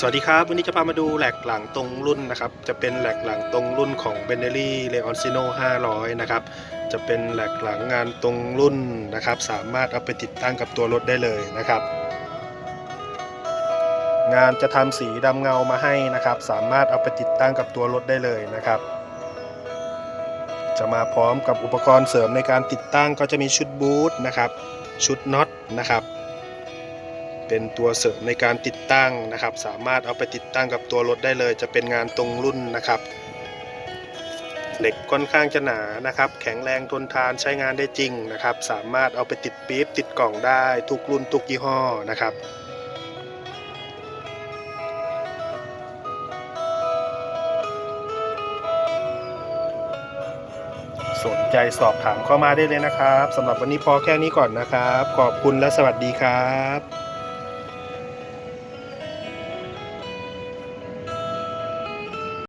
สวัสดีครับ วันนี้จะพามาดูแหลกหลังตรงรุ่นนะครับ จะเป็นแหลกหลังตรงรุ่นของ b e n e l l i l e o n c i n o 500 นะครับ จะเป็นแหลกหลังงานตรงรุ่นนะครับ สามารถเอาไปติดตั้งกับตัวรถได้เลยนะครับ งานจะทำสีดำเงามาให้นะครับ สามารถเอาไปติดตั้งกับตัวรถได้เลยนะครับ จะมาพร้อมกับอุปกรณ์เสริมในการติดตั้งก็จะมีชุดบูทนะครับ ชุดน็อตนะครับ เป็นตัวเสริมในการติดตั้งนะครับ สามารถเอาไปติดตั้งกับตัวรถได้เลย จะเป็นงานตรงรุ่นนะครับเหล็กค่อนข้างจะหนานะครับ แข็งแรงทนทานใช้งานได้จริงนะครับ สามารถเอาไปติดปี๊บติดกล่องได้ทุกรุ่นทุกยี่ห้อนะครับสนใจสอบถามเข้ามาได้เลยนะครับสำหรับวันนี้พอแค่นี้ก่อนนะครับ ขอบคุณและสวัสดีครับ